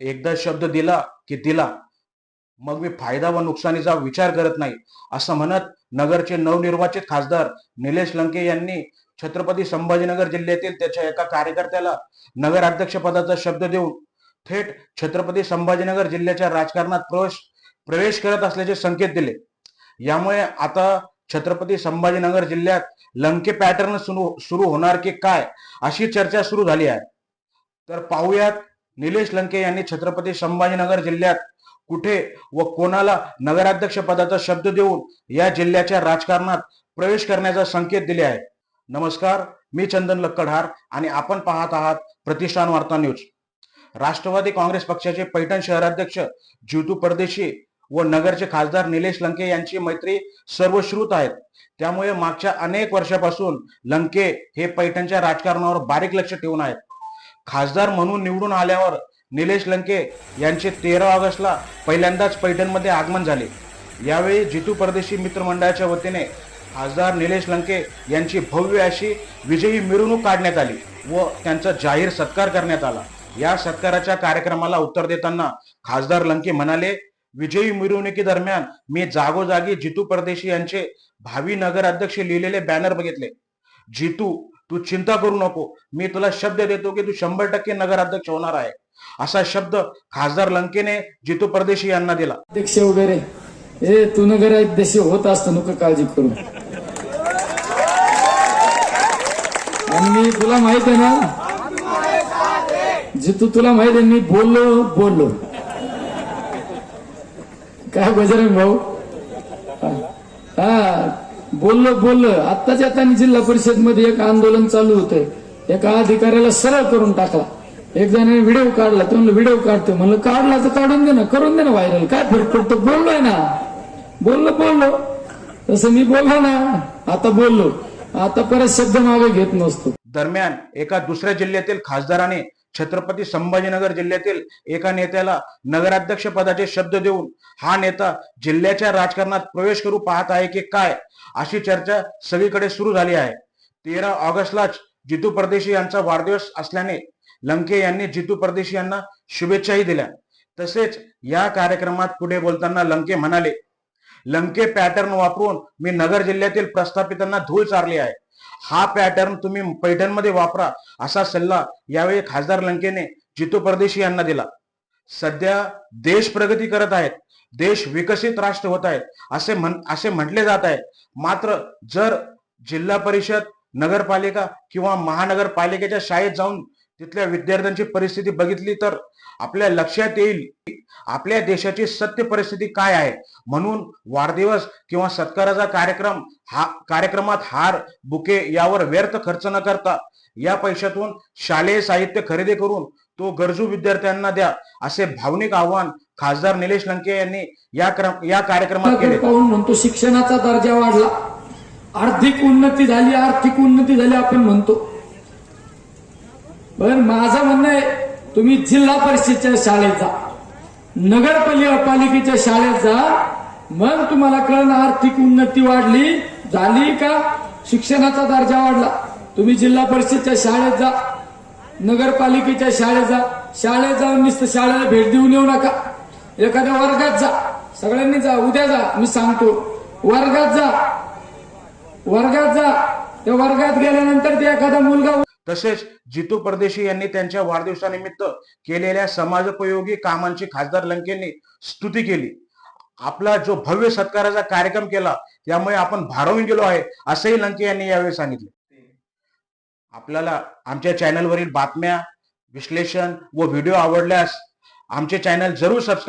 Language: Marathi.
एकदा शब्द दिला की दिला. मग मी फायदा व नुकसानीचा विचार करत नाही असं म्हणत नगरचे नवनिर्वाचित खासदार निलेश लंके यांनी छत्रपती संभाजीनगर जिल्ह्यातील त्याच्या एका कार्यकर्त्याला नगराध्यक्ष पदाचा शब्द देऊन थेट छत्रपती संभाजीनगर जिल्ह्याच्या राजकारणात प्रवेश प्रवेश करत असल्याचे संकेत दिले. यामुळे आता छत्रपती संभाजीनगर जिल्ह्यात लंके पॅटर्न सुरू सुरू होणार की काय अशी चर्चा सुरू झाली आहे. तर पाहुयात निलेश लंके यांनी छत्रपती संभाजीनगर जिल्ह्यात कुठे व कोणाला नगराध्यक्ष पदाचा शब्द देऊन या जिल्ह्याच्या राजकारणात प्रवेश करण्याचा संकेत दिले आहे नमस्कार मी चंदन लक्कडहार आणि आपण पाहत आहात प्रतिष्ठान वार्ता न्यूज. राष्ट्रवादी काँग्रेस पक्षाचे पैठण शहराध्यक्ष जितू परदेशी व नगरचे खासदार निलेश लंके यांची मैत्री सर्वश्रुत आहेत. त्यामुळे मागच्या अनेक वर्षापासून लंके हे पैठणच्या राजकारणावर बारीक लक्ष ठेवून आहेत. खासदार म्हणून निवडून आल्यावर निलेश लंके यांचे तेरा ऑगस्टला पहिल्यांदाच पैठणमध्ये आगमन झाले. यावेळी जितू परदेशी मित्रमंडळाच्या वतीने खासदार निलेश लंके यांची भव्य अशी विजयी मिरवणूक काढण्यात आली व त्यांचा जाहीर सत्कार करण्यात आला. या सत्काराच्या कार्यक्रमाला उत्तर देताना खासदार लंके म्हणाले विजयी मिरवणुकीदरम्यान मी जागोजागी जितू परदेशी यांचे भावी नगराध्यक्ष लिहिलेले बॅनर बघितले. जितू तू चिंता करू नको. मी तुला शब्द देतो की तू शंभर टक्के नगराध्यक्ष होणार आहे. असा शब्द खासदार लंकेने जितू परदेशी यांना दिला. अध्यक्ष वगैरे ए तू नगर अध्यक्ष होत असतो नको काळजी करू. आणि मी तुला माहीत आहे ना जितू तुला माहीत आहे मी बोललो बोललो. काय बजरंग भाऊ? हा. बोललं बोललं आत्ताच्या आता जिल्हा परिषदमध्ये एक आंदोलन चालू होतं एका अधिकाऱ्याला सरळ करून टाकला. एक जणाने व्हिडिओ काढला. तो म्हणलं व्हिडिओ काढतो म्हणलं काढला तर काढून दे ना. करून दे ना व्हायरल काय फरक पडतो? बोललोय ना. बोललो बोललो. तसं मी बोललो ना. आता बोललो. आता परत शब्द मागे घेत नसतो. दरम्यान एका दुसऱ्या जिल्ह्यातील खासदाराने छत्रपती संभाजीनगर जिल्ह्यातील एका नेत्याला नगराध्यक्ष पदाचे शब्द देऊन हा नेता जिल्ह्याच्या राजकारणात प्रवेश करू पाहत आहे की काय अशी चर्चा सगळीकडे सुरू झाली आहे. तेरा ऑगस्टलाच जितू परदेशी यांचा वाढदिवस असल्याने लंके यांनी जितू परदेशी यांना शुभेच्छाही दिल्या. तसेच या कार्यक्रमात पुढे बोलताना लंके म्हणाले लंके पॅटर्न वापरून मी नगर जिल्ह्यातील प्रस्थापितांना धूळ चारली आहे. हा पॅटर्न तुम्ही पैठणमध्ये वापरा असा सल्ला यावेळी खासदार लंकेने जितू परदेशी यांना दिला. सध्या देश प्रगती करत आहेत देश विकसित राष्ट्र होत आहेत असे म्हण असे म्हटले जात आहे मात्र जर जिल्हा परिषद नगरपालिका किंवा महानगरपालिकेच्या शाळेत जाऊन तिथल्या विद्यार्थ्यांची परिस्थिती बघितली तर आपल्या लक्षात येईल आपल्या देशाची सत्य परिस्थिती काय आहे. म्हणून वाढदिवस किंवा सत्काराचा कार्यक्रम हा कार्यक्रमात हार बुके यावर व्यर्थ खर्च न करता या पैशातून शालेय साहित्य खरेदी करून तो गरजू विद्यार्थ्यांना द्या असे भावनिक आवाहन खासदार निलेश लंके यांनी या क्रम या कार्यक्रमात केले. पाहून म्हणतो शिक्षणाचा दर्जा वाढला. आर्थिक उन्नती झाली आर्थिक उन्नती झाली आपण म्हणतो. पण माझं म्हणणं आहे तुम्ही जिल्हा परिषदच्या शाळेत जा. नगरपालिकेच्या शाळेत जा. मग तुम्हाला कळण आर्थिक उन्नती वाढली. झाली का? शिक्षणाचा दर्जा वाढला. तुम्ही जिल्हा परिषदच्या शाळेत जा. नगरपालिकेच्या शाळेत जा. शाळेत जाऊन नुसतं शाळेला भेट देऊन येऊ नका. एखाद्या वर्गात जा. सगळ्यांनी जा. उद्या जा. मी सांगतो. वर्गात जा. वर्गात जा. त्या वर्गात गेल्यानंतर ते एखादा मुलगा तसेच जितू परदेशी यांनी त्यांच्या वाढदिवसानिमित्त केलेल्या समाजोपयोगी कामांची खासदार लंकेंनी स्तुती केली. आपला जो भव्य सत्काराचा कार्यक्रम केला त्यामुळे आपण भारावून गेलो आहे असंही लंके यांनी यावेळी सांगितले. आपल्याला आमच्या चॅनलवरील बातम्या विश्लेषण व व्हिडिओ आवडल्यास आमचे चॅनल जरूर सबस्क्राईब